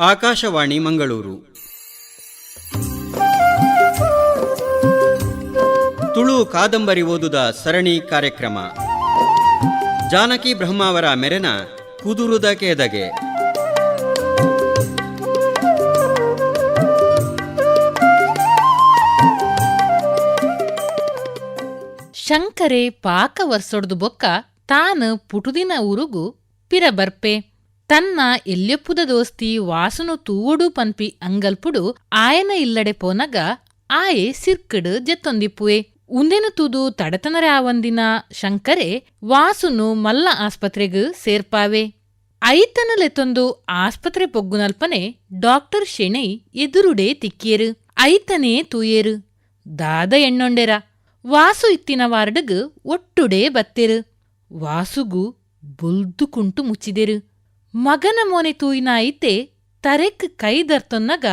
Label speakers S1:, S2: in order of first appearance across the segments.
S1: ಆಕಾಶವಾಣಿ ಮಂಗಳೂರು. ತುಳು ಕಾದಂಬರಿ ಓದುದ ಸರಣಿ ಕಾರ್ಯಕ್ರಮ. ಜಾನಕಿ ಬ್ರಹ್ಮಾವರ ಮೆರೆನ ಕುದುರುದ ಕೇದಗೆ.
S2: ಶಂಕರೆ ಪಾಕ ವರ್ಸೊಡ್ದು ಬೊಕ್ಕ ತಾನು ಪುಟುದಿನ ಉರುಗು ಪಿರ ತನ್ನ ಎಲ್ಯಪ್ಪುದ ದೋಸ್ತಿ ವಾಸುನು ತೂವಡು ಪನ್ಪಿ ಅಂಗಲ್ಪುಡು ಆಯನ ಇಲ್ಲಡೆ ಪೋನಗ ಆಯೆ ಸಿರ್ಕಡ್ ಜೆತ್ತೊಂದಿಪ್ಪುವೆ. ಉಂದೆನು ತೂದು ತಡತನರೆ ಆವಂದಿನ ಶಂಕರೆ ವಾಸುನು ಮಲ್ಲ ಆಸ್ಪತ್ರೆಗ್ ಸೇರ್ಪಾವೆ. ಐತನಲೆತ್ತೊಂದು ಆಸ್ಪತ್ರೆ ಪೊಗ್ಗುನಲ್ಪನೆ ಡಾಕ್ಟರ್ ಶೆಣೈ ಎದುರುಡೆ ತಿಕ್ಕಿಯರು. ಐತನೇ ತೂಯೇರು. ದಾದ ಎಣ್ಣೊಂಡೆರ. ವಾಸು ಇತ್ತಿನ ವಾರ್ಡಗ್ ಒಟ್ಟುಡೆ ಬತ್ತೆರು. ವಾಸುಗು ಬುಲ್ದು ಕುಂಟು ಮುಚ್ಚಿದೆರು. ಮಗನ ಮೋನೆ ತೂಯಿನ ಐತೆ ತರೆಕ್ ಕೈ ದರ್ತೊನ್ನಗ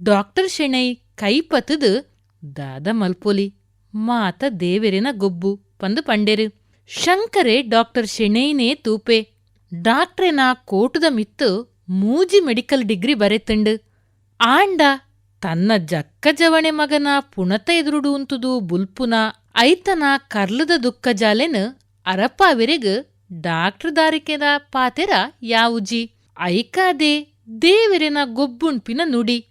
S2: ಡಾಕ್ಟರ್ ಶೆಣೈ ಕೈ ಪತದು ದಾದ ಮಲ್ಪೊಲಿ, ಮಾತ ದೇವೆರೆನ ಗೊಬ್ಬು ಪಂದು ಪಂಡೆರು. ಶಂಕರೆ ಡಾಕ್ಟರ್ ಶೆಣೈನೇ ತೂಪೆ. ಡಾಕ್ಟ್ರೆನ ಕೋಟುದ ಮಿತ್ತು ಮೂಜಿ ಮೆಡಿಕಲ್ ಡಿಗ್ರಿ ಬರೆತಂಡು ಆಂಡ ತನ್ನ ಜಕ್ಕ ಜವಣೆ ಮಗನ ಪುಣತ ಎದುರುಡು ಉಂತುದು ಬುಲ್ಪುನ ಐತನ ಕರ್ಲದ ದುಃಖ ಜಾಲೆನ್ ಅರಪಾವಿರೆಗ್ ಡಾಕ್ಟ್ರ್ ದಾರಿಕೆದ ಪಾತೆರ ಯಾವುಜಿ? ಐಕಾದೆ ದೇವೆರೆನ ಗೊಬ್ಬುಣ್ಪಿನ ನುಡಿ.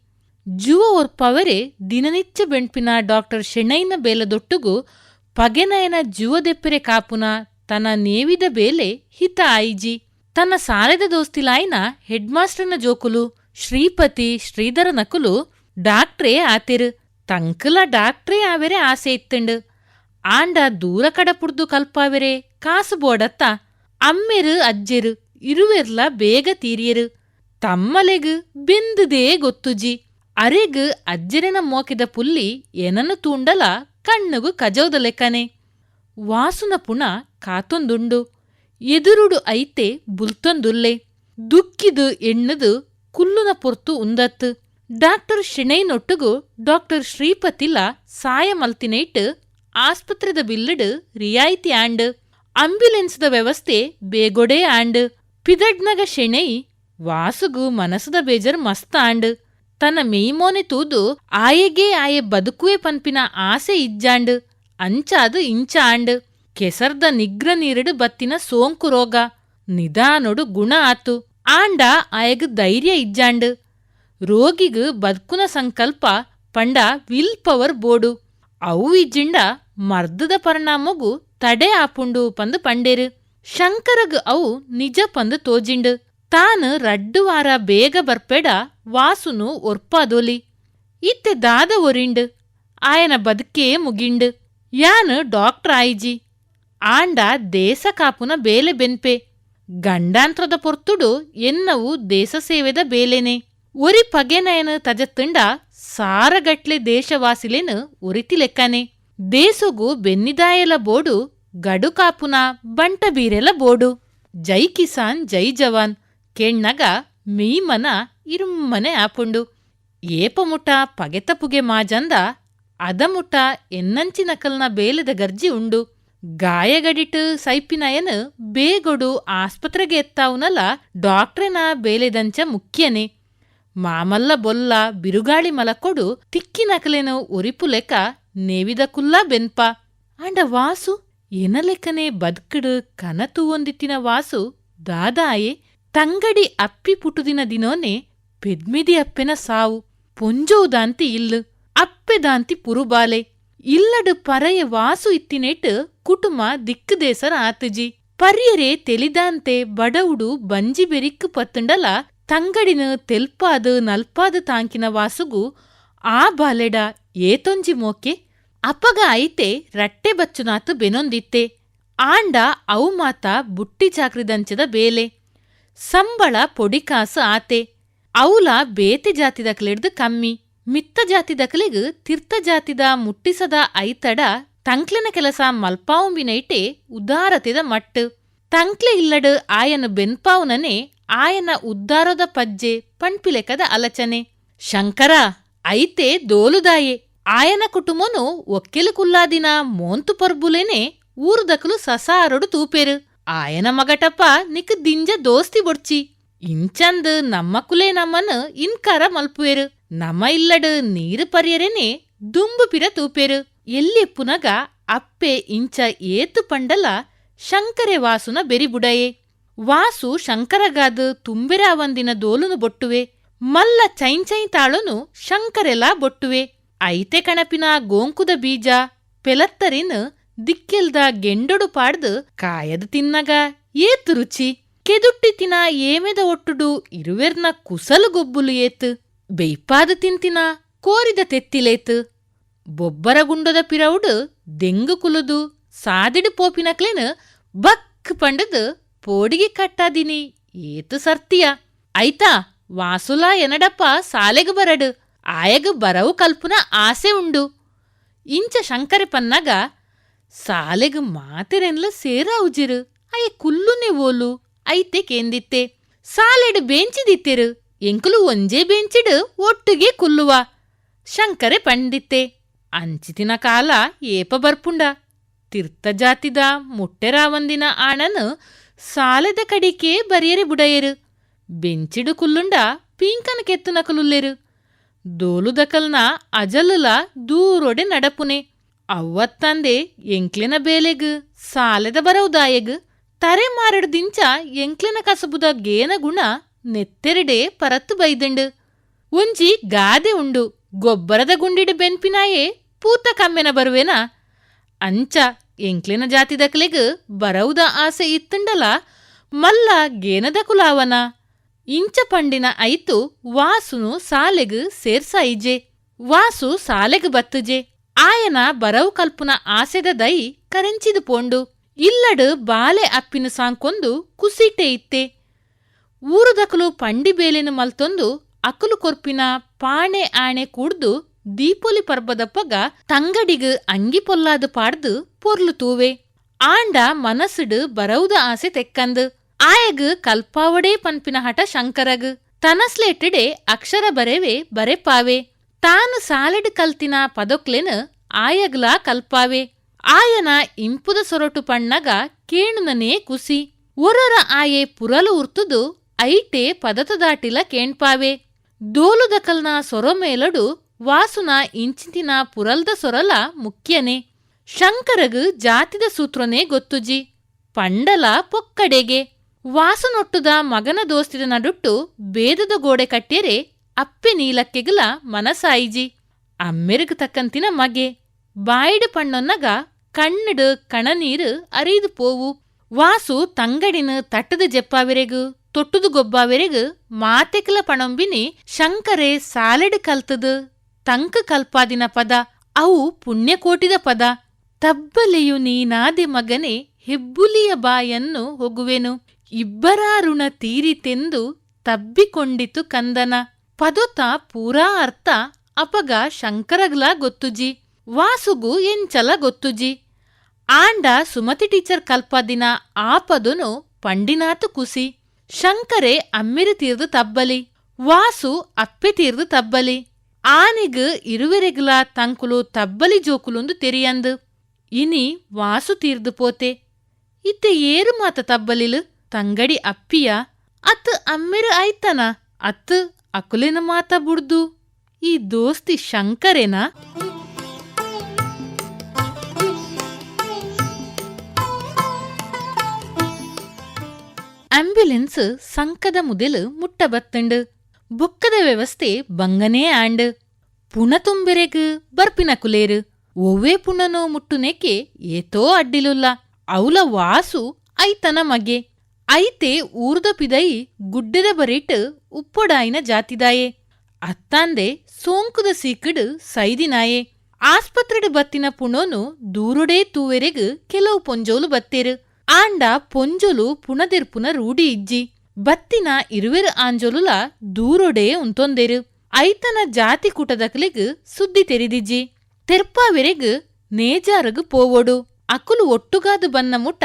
S2: ಜುವ ಒರ್ಪವರೆ ದಿನನಿತ್ಯ ಬೆಣ್ಪಿನ ಡಾಕ್ಟರ್ ಶೆಣೈನ ಬೇಲದೊಟ್ಟುಗು ಪಗೆನಯನ ಜುವದೆಪ್ಪೆರೆ ಕಾಪುನ ತನ್ನ ನೇವಿದ ಬೇಲೆ ಹಿತ ಆಯಿಜಿ. ತನ್ನ ಸಾಲೆದ ದೋಸ್ತಿಲಾಯ್ನ ಹೆಡ್ಮಾಸ್ಟರ್ನ ಜೋಕುಲು ಶ್ರೀಪತಿ ಶ್ರೀಧರ ನಕುಲು ಡಾಕ್ಟ್ರೇ ಆತೆರು. ತಂಕಲ ಡಾಕ್ಟ್ರೇ ಆವೆರೆ ಆಸೆ ಇತ್ತಂಡು. ಆಂಡ ದೂರ ಕಡಪುಡ್ದು ಕಲ್ಪಾವೆರೆ ಕಾಸು ಬೋಡತ್ತ. ಅಮ್ಮೆರು ಅಜ್ಜೆರು ಇರುವೆರ್ಲ ಬೇಗ ತೀರಿಯರು ತಮ್ಮಲೆಗ್ ಬೆಂದದೇ ಗೊತ್ತುಜಿ ಅರೆಗ್ ಅಜ್ಜೆರೆನ ಮೋಕಿದ ಪುಲ್ಲಿ ಏನನ್ನು ತೂಂಡಲ ಕಣ್ಣುಗು ಕಜೌದ ಲೆಕ್ಕನೆ ವಾಸುನ ಪುಣ ಕಾತೊಂದುಂಡು ಎದುರುಡು ಐತೆ ಬುಲ್ತೊಂದುಲ್ಲೆ ದುಕ್ಕಿದು ಎಣ್ಣದು ಕುಲ್ಲುನ ಪೊರ್ತು ಉಂದತ್ತು ಡಾಕ್ಟರ್ ಶೆಣೈನೊಟ್ಟುಗು ಡಾಕ್ಟರ್ ಶ್ರೀಪತಿಲ ಸಾಯ ಮಲ್ತಿನೈಟ್ ಆಸ್ಪತ್ರೆದ ಬಿಲ್ಲಡ್ ರಿಯಾಯಿತಿ ಆಂಡ್ ಅಂಬ್ಯುಲೆನ್ಸ್ದ ವ್ಯವಸ್ಥೆ ಬೇಗೊಡೆ ಆಂಡ್ ಪಿದಡ್ನಗ ಶೆಣೈ ವಾಸುಗು ಮನಸದ ಬೇಜರ್ ಮಸ್ತ್ ಆಂಡ್ ತನ್ನ ಮೇಯ್ಮೋನೆ ತೂದು ಆಯೆಗೆ ಆಯೆ ಬದುಕುವೆ ಪನ್ಪಿನ ಆಸೆ ಇಜ್ಜಾಂಡ್ ಅಂಚಾದು ಇಂಚ ಆಂಡ್ ಕೆಸರ್ದ ನಿಗ್ರ ನೀರಿಡು ಬತ್ತಿನ ಸೋಂಕು ರೋಗ ನಿಧಾನೊಡು ಗುಣ ಆತು. ಆಂಡ ಆಯಗ್ ಧೈರ್ಯ ಇಜ್ಜಾಂಡ್ ರೋಗಿಗ ಬದುಕುನ ಸಂಕಲ್ಪ ಪಂಡ ವಿಲ್ ಪವರ್ ಬೋಡು. ಅವು ಇಜ್ಜಿಂಡ ಮರ್ದದ ಪರಿಣಾಮಗು ತಡೆ ಆಪುಂಡು ಪಂದು ಪಂಡೇರು. ಶಂಕರಗ್ ಅವು ನಿಜ ಪಂದು ತೋಜಿಂಡು. ತಾನು ರಡ್ಡು ವಾರ ಬೇಗ ಬರ್ಪೆಡ ವಾಸುನು ಒರ್ಪಾದೋಲಿ ಇತ್ತೆ ದಾದ ಒರಿಂಡು. ಆಯನ ಬದುಕೇ ಮುಗಿಂಡು. ಯಾನ್ ಡಾಕ್ಟರ್ ಆಯ್ಜಿ. ಆಂಡ ದೇಶ ಕಾಪುನ ಬೇಲೆ ಬೆನ್ಪೆ. ಗಂಡಾಂತ್ರದ ಪೊರ್ತುಡು ಎನ್ನವು ದೇಶ ಸೇವೆದ ಬೇಲೆನೆ. ಒರಿ ಪಗೆನಯನ ತಜತ್ತಂಡ ಸಾರಗಟ್ಲೆ ದೇಶವಾಸಿಲೆನ್ ಒರಿತಿ ಲೆಕ್ಕನೆ ದೇಸೊಗು ಬೆನ್ನಿದಾಯಲ ಬೋಡು ಗಡುಕಾಪುನ ಬಂಟ ಬೀರೆಲ ಬೋಡು. ಜೈ ಕಿಸಾನ್, ಜೈ ಜವಾನ್, ಕೆಣ್ಣಗ ಮೀಮನ ಇರುಮ್ಮನೆ ಆಪುಂಡು. ಏಪಮುಟ ಪಗೆತ ಪುಗೆ ಮಾಜಂದ ಅದಮುಟ ಎನ್ನಂಚಿ ನಕಲ್ನ ಬೇಲೆದ ಗರ್ಜಿ ಉಂಡು. ಗಾಯಗಡಿಟ್ ಸೈಪಿನಯನ್ ಬೇಗೊಡು ಆಸ್ಪತ್ರೆಗೆ ಎತ್ತಾವುನಲ ಡಾಕ್ಟ್ರೇನ ಬೇಲೆದಂಚ ಮುಖ್ಯನೆ. ಮಾಮಲ್ಲ ಬೊಲ್ಲ ಬಿರುಗಾಳಿ ಮಲಕೊಡು ತಿಕ್ಕಿನಕಲೆನು ಉರಿಪುಲೆಕ ಲೆಕ್ಕ ನೇವಿದ ಕುಲ್ಲ ಬೆನ್ಪ. ಅಂಡ ವಾಸು, ಎನಲೆಕನೆ ಬದ್ಕಡು ಕನತು ಒಂದಿತ್ತಿನ ವಾಸು, ದಾದಾಯೆ, ತಂಗಡಿ ಅಪ್ಪಿ ಪುಟುದಿನ ದಿನೋನೆ ಪೆದ್ಮಿದಿ ಅಪ್ಪೆನ ಸಾವು ಪೊಂಜೋದಾಂತಿ ಇಲ್ಲು ಅಪ್ಪೆದಾಂತಿ ಪುರುಬಾಲೆ. ಇಲ್ಲಡು ಪರಯ ವಾಸು ಇತ್ತಿನೇಟ್ ಕುಟುಂಬ ದಿಕ್ಕುದೇಸರ ಆತುಜಿ. ಪರ್ಯರೆ ತೆಲಿದಾಂತೆ ಬಡವುಡು ಬಂಜಿ ಬೆರಿಕ್ಕು ಪತ್ತುಂಡಲ, ತಂಗಡಿನ ತೆಲ್ಪಾದು ನಲ್ಪಾದು ತಾಂಕಿನ ವಾಸುಗು, ಆ ಬಾಲೆಡ ಏತೊಂಜಿ ಮೋಕೆ? ಅಪಗ ಐತೆ ರಟ್ಟೆ ಬಚ್ಚುನಾತು ಬೆನೊಂದಿತ್ತೆ. ಆಂಡ ಅವು ಮಾತ ಬುಟ್ಟಿ ಚಾಕ್ರಿದಂಚದ ಬೇಲೆ. ಸಂಬಳ ಪೊಡಿಕಾಸು ಆತೆ. ಅವುಲ ಬೇತೆ ಜಾತಿದ ಕ್ಲೆಡ್ದು ಕಮ್ಮಿ. ಮಿತ್ತ ಜಾತಿದಕಲಿಗ್ ತೀರ್ಥ ಜಾತಿದ ಮುಟ್ಟಿಸದ ಐತಡ ತಂಕ್ಲೆನ ಕೆಲಸ ಮಲ್ಪಾವುಂಬಿನೈಟೆ ಉದಾರತೆದ ಮಟ್ಟು. ತಂಕ್ಲೆ ಇಲ್ಲಡು ಆಯನ ಬೆನ್ಪಾವುನನೆ ಆಯನ ಉದ್ದಾರದ ಪಜ್ಜೆ ಪಣ್ಪಿಲೆಕದ ಅಲಚನೆ. ಶಂಕರ, ಐತೆ ದೋಲುದಾಯೆ. ಆಯನ ಕುಟುಂಬನು ಒಕ್ಕೆಲು ಕುಲ್ಲಾದಿನ ಮೋಂತು ಪರ್ಬುಲೇನೆ ಊರುದಕಲು ಸಸಾರಡು తూపేరు ಆಯನ ಮಗಟಪ್ಪ ನಿಕ್ ದಿಂಜ ದೋಸ್ತಿ ಬೊಡ್ಚಿ. ಇಂಚಂದ್ ನಮ್ಮ ಕುಲೆ ನಮ್ಮನ್ ಇನ್ಕಾರ ಮಲ್ಪುವೆರು. ನಮ್ಮ ಇಲ್ಲಡ್ ನೀರು ಪರಿಯರೇನೆ ದುಂಬು ಪಿರ ತೂಪೇರು. ಎಲ್ಲಿ ಪುನಗ ಅಪ್ಪೆ ಇಂಚ ಏತು ಪಂಡಲ ಶಂಕರೆ ವಾಸುನ ಬೆರಿಬುಡಯೆ. ವಾಸು ಶಂಕರಗಾದ ತುಂಬೆರಾವಂದಿನ ದೋಲುನು ಬೊಟ್ಟುವೆ. ಮಲ್ಲ ಚೈಂಚೈ ತಾಳುನು ಶಂಕರೆಲ ಬೊಟ್ಟುವೆ. ಐತೆ ಕಣಪಿನ ಗೋಂಕುದ ಬೀಜ ಪೆಲತ್ತರಿನ್ ದಿಕ್ಕೆಲ್ದ ಗೆಂಡೊಡು ಪಾಡ್ದು ಕಾಯದ ತಿನ್ನಗ ಏತು ರುಚಿ? ಕೆದುಟ್ಟಿ ತಿನ ಏಮೆದ ಒಟ್ಟುಡು ಇರುವೆರ್ನ ಕುಸಲು ಗೊಬ್ಬುಲು ಏತ್? ಬೇಯ್ಪಾದ ತಿಂತಿನ ಕೋರಿದ ತೆತ್ತಿಲೇತ್? ಬೊಬ್ಬರ ಗುಂಡದ ಪಿರವುಡು ದೆಂಗು ಕುಲುದು ಸಾದಿಡು ಪೋಪಿನಕ್ಲೆನ್ ಬಕ್ ಪಂಡದು ಪೋಡಿಗೆ ಕಟ್ಟಾದಿನಿ ಏತು ಸರ್ತಿಯ? ಐತಾ ವಾಸುಲಾ ಎನಡಪ್ಪ ಸಾಲೆಗ್ ಬರಡು. ಆಯಗ್ ಬರವು ಕಲ್ಪುನ ಆಸೆ ಉಂಡು ಇಂಚ ಶಂಕರೆ ಪನ್ನಗ ಸಾಲೆಗ್ ಮಾತೆರೆನ್ಲ ಸೇರ ಉಜಿರು ಅಯ್ಯ ಕುಲ್ಲುನೆ ಓಲು ಐತೆ ಕೇಂದಿತ್ತೆ ಸಾಲೆಡ್ ಬೇಂಚಿದಿತ್ತೆರು ಎಂಕುಲು ಒಂಜೇ ಬೇಂಚಿಡು ಒಟ್ಟಿಗೆ ಕುಲ್ಲುವ ಶಂಕರೆ ಪಂಡಿತ್ತೆ ಅಂಚಿತಿನ ಕಾಲ ಏಪ ಬರ್ಪುಂಡ ತಿರ್ತ ಜಾತಿದ ಮುಟ್ಟೆರಾವಂದಿನ ಆಣನು ಸಾಲೆದ ಕಡಿಕೆ ಬರಿಯರೆ ಬುಡಯರು ಬೆಂಚಿಡು ಕುಲ್ಲುಂಡ ಪೀಂಕನ ಕೆತ್ತುನ ಕುಲುಲ್ಲೆರು ದೋಲುದಕಲ್ನ ಅಜಲಲ ದೂರೊಡೆ ನಡಪುನೆ. ಅವ್ವತ್ತಂದೆ ಎಂಕ್ಲಿನ ಬೇಲೆಗ್, ಸಾಲೆದ ಬರವುದಾಯಗ್ ತರೆ ಮಾರಡ್ದಿಂಚ ಎಂಕ್ಲಿನ ಕಸಬುದ ಗೇನ ಗುಣ ನೆತ್ತೆರಡೆ ಪರತ್ತು ಬೈದಂಡು. ಒಂಜಿ ಗಾದೆ ಉಂಡು, ಗೊಬ್ಬರದ ಗುಂಡಿಡು ಬೆನ್ಪಿನಾಯೇ ಪೂತ ಕಮ್ಮೆನ ಬರುವೆನ. ಅಂಚ ಎಂಕ್ಲೆನ ಜಾತಿದಕ್ಲೆಗ್ ಬರವುದ ಆಸೆ ಇತ್ತುಂಡಲ ಮಲ್ಲ ಗೇನದ ಕುಲಾವನ. ಇಂಚ ಪಂಡಿನ ಐತು ವಾಸುನು ಸಾಲೆಗ್ ಸೇರ್ಸಾಯಿಜೆ ವಾಸು ಸಾಲೆಗ್ ಬತ್ತುಜೆ ಆಯನ ಬರವು ಕಲ್ಪುನ ಆಸೆದ ದೈ ಕರೆಂಚಿದು ಪೋಂಡು. ಇಲ್ಲಡು ಬಾಲೆ ಅಪ್ಪಿನ ಸಾಂಕೊಂದು ಕುಸಿಟೆ ಇತ್ತೆ. ಊರುದಕಲು ಪಂಡಿ ಬೇಲೆನು ಮಲ್ತೊಂದು ಅಕಲು ಕೊರ್ಪಿನ ಪಾಣೆ ಆಣೆ ಕೂಡ್ದು ದೀಪೊಲಿ ಪರ್ಬದಪ್ಪಗ ತಂಗಡಿಗು ಅಂಗಿ ಪೊಲ್ಲಾದ ಪಾಡ್ದು ಪೊರ್ಲು ತೂವೆ. ಆಂಡ ಮನಸ್ಸುಡು ಬರವುದ ಆಸೆ ತೆಕ್ಕಂದು. ಆಯಗ್ ಕಲ್ಪಾವಡೆ ಪನ್ಪಿನ ಹಠ ಶಂಕರಗ್. ತನಸ್ಲೆಟ್ಟಿಡೆ ಅಕ್ಷರ ಬರೆವೆ ಬರೆಪಾವೆ ತಾನು ಸಾಲೆಡ್ ಕಲ್ತಿನ ಪದೊಕ್ಲೆನ್ ಆಯಗ್ಲಾ ಕಲ್ಪಾವೆ. ಆಯನ ಇಂಪುದ ಸೊರಟು ಪಣ್ಣಗ ಕೇಣುನನೇ ಕುಸಿ. ಒರರ ಆಯೆ ಪುರಲು ಉರ್ತುದು ಐಟೆ ಪದತ ದಾಟಿಲ ಕೇಣ್ಪಾವೆ. ದೋಲುದಕಲ್ನ ಸೊರಮೇಲಡು ವಾಸುನ ಇಂಚಿತಿನ ಪುರಲ್ದ ಸೊರಲ ಮುಖ್ಯನೆ. ಶಂಕರಗ್ ಜಾತಿದ ಸೂತ್ರನೇ ಗೊತ್ತುಜಿ. ಪಂಡಲ ಪೊಕ್ಕಡೆಗೆ. ವಾಸುನೊಟ್ಟುದ ಮಗನ ದೋಸ್ತಿದ ನಡುಟ್ಟು ಬೇದದ ಗೋಡೆ ಕಟ್ಟಿಯರೆ ಅಪ್ಪೆ ನೀಲಕ್ಕೆಗಲ ಮನಸಾಯಿಜಿ. ಅಮ್ಮೆರಗ ತಕ್ಕಂತಿನ ಮಗೆ ಬಾಯಿಡು ಪಣ್ಣೊನ್ನಗ ಕಣ್ಣಡು ಕಣನೀರು ಅರಿದು ಪೋವು. ವಾಸು ತಂಗಡಿನ ತಟ್ಟದ ಜೆಪ್ಪಾವೆರೆಗು ತೊಟ್ಟುದು ಗೊಬ್ಬಾವಿರೆಗು ಮಾತೆಕಲ ಪಣೊಂಬಿನಿ ಶಂಕರೆ ಸಾಲೆಡ್ ಕಲ್ತದು ತಂಕ ಕಲ್ಪಾದಿನ ಪದ ಅವು ಪುಣ್ಯಕೋಟಿದ ಪದ. ತಬ್ಬಲೆಯು ನೀನಾದೆ ಮಗನೆ ಹೆಬ್ಬುಲಿಯ ಬಾಯನ್ನು ಹೊಗುವೆನು. ಇಬ್ಬರ ಋಣ ತೀರಿತೆಂದು ತಬ್ಬಿಕೊಂಡಿತು ಕಂದನ. ಪದೊತ ಪೂರಾ ಅರ್ಥ ಅಪಗ ಶಂಕರಗ್ಲ ಗೊತ್ತುಜಿ, ವಾಸುಗು ಎಂಚಲ ಗೊತ್ತುಜಿ. ಆಂಡ ಸುಮತಿ ಟೀಚರ್ ಕಲ್ಪದಿನ ಆಪದುನು ಪಂಡಿನಾತು ಕುಸಿ. ಶಂಕರೆ ಅಮ್ಮಿರು ತೀರ್ದು ತಬ್ಬಲಿ, ವಾಸು ಅಪ್ಪೆ ತೀರ್ದು ತಬ್ಬಲಿ. ಆನಿಗ್ ಇರುವೆರೆಗ್ಲ ತಂಕುಲು ತಬ್ಬಲಿ ಜೋಕುಲುಂದು ತೆರಿಯಂದು. ಇನಿ ವಾಸು ತೀರ್ದು ಪೋತೆ, ಇತ್ತೆ ಏರು ಮಾತ ತಬ್ಬಲಿಲು? ತಂಗಡಿ ಅಪ್ಪಿಯ ಅತ್ ಅಮ್ಮಿರು ಆಯ್ತನ, ಅತ್ ಅಕುಲಿನ ಮಾತ ಬುಡ್ದು. ಈ ದೋಸ್ತಿ ಶಂಕರೇನಾ? ಆಂಬ್ಯುಲೆನ್ಸ್ ಸಂಕದ ಮುದಿಲು ಮುಟ್ಟ ಬತ್ತಂಡು. ಬೊಕ್ಕದ ವ್ಯವಸ್ಥೆ ಬಂಗನೇ ಆಂಡ್. ಪುಣ ತುಂಬಿರೆಗ್ ಬರ್ಪಿನ ಕುಲೇರು. ಒವ್ವೇ ಪುಣನೋ ಮುಟ್ಟುನೇಕೆ ಏತೋ ಅಡ್ಡಿಲುಲ್ಲ. ಅವುಲ ವಾಸು ಐತನ ಮಗೆ. ಐತೆ ಊರ್ದ ಪಿದೈ ಗುಡ್ಡದ ಬರೀಟ್ ಉಪ್ಪೊಡಾಯಿನ ಜಾತಿದಾಯೆ. ಅತ್ತಾಂದೆ ಸೋಂಕುದ ಸೀಕಡು ಸೈದಿನಾಯೆ. ಆಸ್ಪತ್ರೆಡ್ ಬತ್ತಿನ ಪುಣೋನು ದೂರುಡೇ ತೂವೆರೆಗ್ ಕೆಲವು ಪೊಂಜೋಲು ಬತ್ತೇರು. ಆಂಡ ಪೊಂಜೊಲು ಪುಣದೆರ್ಪುನ ರೂಢಿ ಇಜ್ಜಿ. ಬತ್ತಿನ ಇರುವೆರು ಆಂಜೋಲುಲ ದೂರೊಡೇ ಉಂತೊಂದೆರು. ಐತನ ಜಾತಿ ಕುಟದಕ್ಲೆಗ್ ಸುದ್ದಿ ತೆರಿದಿಜ್ಜಿ. ತೆರ್ಪಾವೆರೆಗ್ ನೇಜಾರಗ್ ಪೋವೊಡು. ಅಕುಲು ಒಟ್ಟುಗಾದು ಬನ್ನ ಮುಟ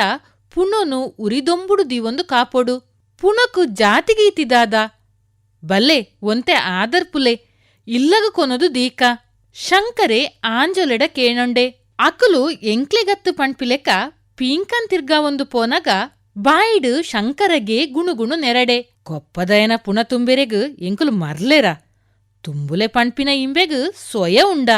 S2: ಪುಣೊನು ಉರಿದೊಂಬುಡು ದಿವೊಂದು ಕಾಪೊಡು. ಪುಣಕು ಜಾತಿಗೀತಿದಾದ ಬಲ್ಲೆ, ಒಂತೆ ಆದರ್ಪುಲೆ ಇಲ್ಲಗ ಕೊನದು ದೀಕ. ಶಂಕರೆ ಆಂಜೊಲೆಡ ಕೇಣೊಂಡೆ. ಅಕುಲು ಎಂಕ್ಲೆಗತ್ತು ಪಣ್ಪಿಲೆಕ, ಪೀಂಕನ್ ತಿರ್ಗಾ ಒಂದು ಪೋನಗ, ಬಾಯಿಡು ಶಂಕರಗೆ ಗುಣುಗುಣು ನೆರಡೆ. ಕೊಪ್ಪದಯನ ಪುಣ ತುಂಬೆರೆಗು ಎಂಕುಲು ಮರ್ಲೆರ. ತುಂಬುಲೆ ಪಣ್ಪಿನ ಇಂಬೆಗು ಸೊಯ ಉಂಡ.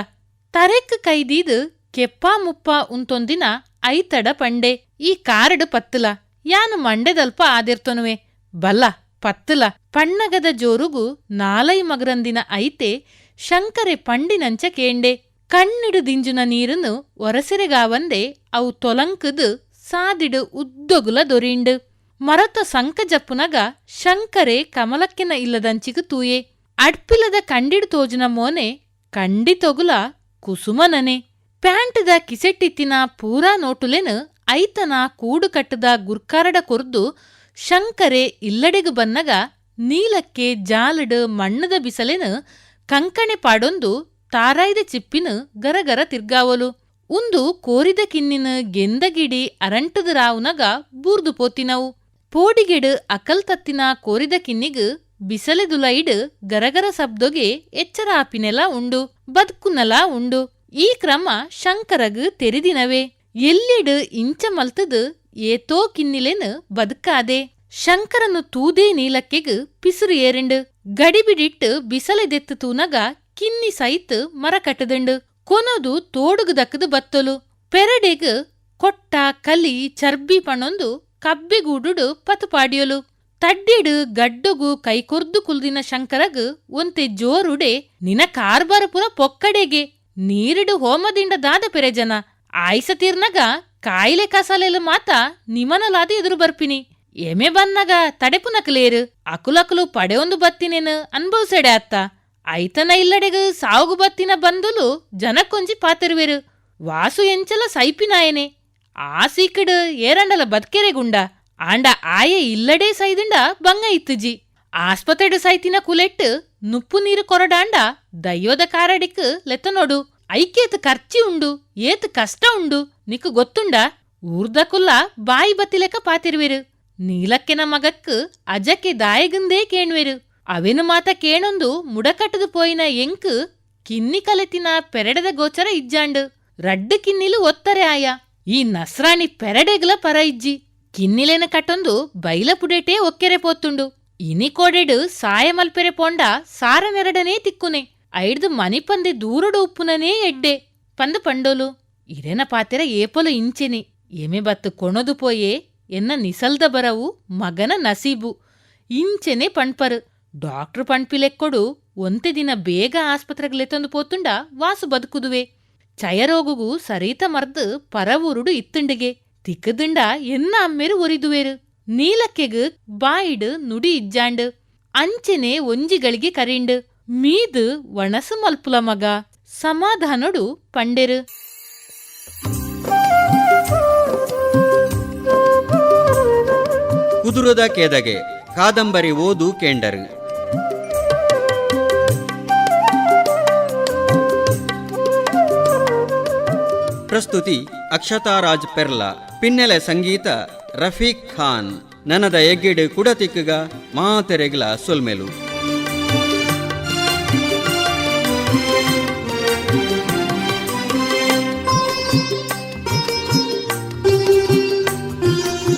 S2: ತರೆಕ್ ಕೈದೀದು ಕೆಪ್ಪಾ ಮುಪ್ಪ ಉಂತೊಂದಿನ ಐತಡ ಪಂಡೆ, ಈ ಕಾರ್ಡ್ ಪತ್ತಲ, ಯಾನು ಮಂಡೆದಲ್ಪ ಆದಿರ್ತೊನುವೆ. ಬಲ್ಲ, ಪತ್ತಲ, ಪಣ್ಣಗದ ಜೋರುಗು ನಾಲೈ ಮಗರಂದಿನ ಐತೆ, ಶಂಕರೆ ಪಂಡಿನಂಚ ಕೇಂಡೆ. ಕಣ್ಣಿಡು ದಿಂಜುನ ನೀರನ್ನು ಒರಸೆರೆಗಾವಂದೆ ಅವು ತೊಲಂಕದು ಸಾದಿಡು ಉದ್ದೊಗುಲ ದೊರಿಂಡು. ಮರತ ಸಂಕ ಜಪ್ಪುನಗ ಶಂಕರೆ ಕಮಲಕ್ಕೆನ ಇಲ್ಲದಂಚಿಗು ತೂಯೆ. ಅಡ್ಪಿಲದ ಕಂಡಿಡು ತೋಜುನ ಮೋನೆ ಕಂಡಿತೊಗುಲ ಕುಸುಮನನೆ. ಪ್ಯಾಂಟದ ಕಿಸೆಟ್ಟಿತ್ತಿನ ಪೂರಾ ನೋಟುಲೆನ್ ಐತನ ಕೂಡು ಕಟ್ಟದ ಗುರ್ಕಾರಡ ಕೊರ್ದು ಶಂಕರೆ ಇಲ್ಲಡೆಗು ಬನ್ನಗ ನೀಲಕ್ಕೆ ಜಾಲಡ್ ಮಣ್ಣದ ಬಿಸಲೆನ್ ಕಂಕಣೆ ಪಾಡೊಂದು ತಾರಾಯ್ದ ಚಿಪ್ಪಿನ ಗರಗರ ತಿರ್ಗಾವಲು. ಉಂದು ಕೋರಿದ ಕಿನ್ನಿನ ಗೆಂದಗಿಡಿ ಅರಂಟದ ರಾವುನಗ ಬೂರ್ದು ಪೋತಿನವು. ಪೋಡಿಗೆಡು ಅಕಲ್ ತತ್ತಿನ ಕೋರಿದ ಕಿನ್ನಿಗ್ ಬಿಸಲೆದುಲೈಡ್ ಗರಗರ ಸಬ್ದೊಗೆ ಎಚ್ಚರ ಆಪಿನೆಲ ಉಂಡು ಬದುಕುನಲ ಉಂಡು. ಈ ಕ್ರಮ ಶಂಕರಗ್ ತೆರಿದಿನವೆ. ಎಲ್ಲಿಡು ಇಂಚ ಮಲ್ತದು ಏತೋ ಕಿನ್ನಿಲೆನ್ ಬದುಕಾದೆ. ಶಂಕರನು ತೂದೇ ನೀಲಕ್ಕೆಗ ಪಿಸುರು ಏರೆಂಡು. ಗಡಿಬಿಡಿಟ್ಟು ಬಿಸಲೆದೆತ್ತು ತೂನಗ ಕಿನ್ನಿ ಸೈತ್ ಮರ ಕಟ್ಟದಂಡು ಕೊನದು ತೋಡುಗು ದಕ್ಕದು ಬತ್ತಲು. ಪೆರಡೆಗ ಕೊಟ್ಟ ಕಲಿ ಚರ್ಬಿ ಪಣೊಂದು ಕಬ್ಬಿಗೂಡುಡು ಪತುಪಾಡಿಯೊಲು ತಡ್ಡಿಡು ಗಡ್ಡುಗು ಕೈಕೊರ್ದು ಕುಲ್ದಿನ ಶಂಕರಗ್ ಒಂತೆ ಜೋರುಡೆ ನಿನ ಕಾರ್ಬಾರ ಪುರ ಪೊಕ್ಕಡೆಗೆ. ನೀರಿಡು ಹೋಮದಿಂದ ದಾದ ಪೆರೆಜನ, ಆಯ್ಸ ತೀರ್ನಗ ಕಾಯಿಲೆ ಕಸಾಲೆಲು ಮಾತ ನಿಮನಲಾದ ಎದುರು ಬರ್ಪಿನಿ. ಎಮೆ ಬನ್ನಗ ತಡೆಪುನಕಲೇರು ಅಕುಲಕುಲು ಪಡೆಯೊಂದು ಬತ್ತಿನೇನು ಅನ್ಭವ್ಸೆಡೆ ಅತ್ತ. ಐತನ ಇಲ್ಲಡೆಗ ಸಾವುಗು ಬತ್ತಿನ ಬಂದುಲು ಜನಕ್ಕೊಂಜಿ ಪಾತಿರುವೆರು. ವಾಸು ಎಂಚಲ ಸೈಪಿನಾಯನೆ. ಆ ಸೀಕಡ್ ಏರಂಡಲ ಬದ್ಕೆರೆಗುಂಡ, ಆಂಡ ಆಯೆ ಇಲ್ಲಡೆ ಸೈದಿಂಡ ಬಂಗ ಇತ್ತುಜಿ ಆಸ್ಪತ್ರೆಡು ಸೈತಿನ ಕುಲೆಟ್ ನುಪ್ಪು ನೀರು ಕೊರಡಾಂಡ ದೈವದ ಕಾರಡಿಕ್ ಲೆತ್ತ ನೋಡು ಐಕೇತ್ ಖರ್ಚಿ ಉಂಡು ಏತ್ ಕಷ್ಟ ಉಂಡು ನಿಕ್ ಗೊತ್ತುಂಡ ಊರ್ದಕುಲ್ಲ ಬಾಯಿ ಬತ್ತಿಲೆಕ್ಕ ಪಾತಿರುವೆರು ನೀಲಕ್ಕೆನ ಮಗಕ್ ಅಜಕ್ಕೆ ದಾಯಗಂದೇ ಕೇಣ್ವೆರು ಅವೆನು ಮಾತ ಕೇಣೊಂದು ಮುಡಕಟ್ಟದು ಪೋಯಿನ ಎಂಕ್ ಕಿನ್ನಿ ಕಲೆತಿನ ಪೆರಡದ ಗೋಚರ ಇಜ್ಜಾಂಡು ರಡ್ಡು ಕಿನ್ನಿಲು ಒತ್ತರೆ ಆಯ ಈ ನಸ್ರಾಣಿ ಪೆರಡೆಗ್ಲ ಪರ ಇಜ್ಜಿ ಕಿನ್ನಿಲೆನ ಕಟ್ಟೊಂದು ಬೈಲ ಪುಡೇಟೇ ಒಕ್ಕೆರೆ ಪೋತ್ತುಂಡು ಪೋಂಡ ಸಾರ ನೆರಡನೇ ತಿಕ್ಕುನೆ ಐಡ್ದು ಮನಿಪಂದೆ ದೂರಡು ಉಪ್ಪುನನೇ ಎಡ್ಡೆ ಪಂದು ಪಂಡೋಲು ಇರೆನ ಪಾತೆರ ಏಪಲು ಇಂಚೆನಿ ಎಮೆ ಬತ್ತು ಕೊಣದು ಪೋಯೇ ಎನ್ನ ನಿಸಲ್ದ ಬರವು ಮಗನ ನಸೀಬು ಇಂಚೆನೆ ಪಣ್ಪರು ಡಾಕ್ಟ್ರು ಪಣ್ಪಿಲೆಕ್ಕೊಡು ಒಂತೆ ದಿನ ಬೇಗ ಆಸ್ಪತ್ರೆಗ್ಲೆತ್ತೊಂದು ಪೋತುಂಡ ವಾಸು ಬದುಕುದುವೆ ಚಯರೋಗುಗು ಸರೀತ ಮರ್ದು ಪರವೂರುಡು ಇತ್ತುಂಡಿಗೆ ತಿಕ್ಕದುಂಡ ಎನ್ನ ಅಮ್ಮೆರು ಒರಿದುವೆರು ನೀಲಕ್ಕೆಗ್ ಬಾಯಿಡು ನುಡಿ ಇಜ್ಜಾಂಡು. ಅಂಚೆನೆ ಒಂಜಿಗಳಿಗೆ ಕರಿಂಡು. ಮೀದು ಒಣಸು ಮಲ್ಪುಲ ಮಗ. ಸಮಾಧಾನಡು ಪಂಡೆರು.
S1: ಕುದುರದ ಕೆದಗೆ ಕಾದಂಬರಿ ಓದು ಕೇಂಡರು. ಪ್ರಸ್ತುತಿ ಅಕ್ಷತಾರಾಜ್ ಪೆರ್ಲಾ. ಪಿನ್ನೆಲೆ ಸಂಗೀತ ರಫೀಕ್ ಖಾನ್ ನನದ ಎಗ್ಗಿಡು ಕುಡತಿಕ್ಕಗ ಮಾತೆರೆಗ್ಲ ಸೊಲ್ಮೆಲು.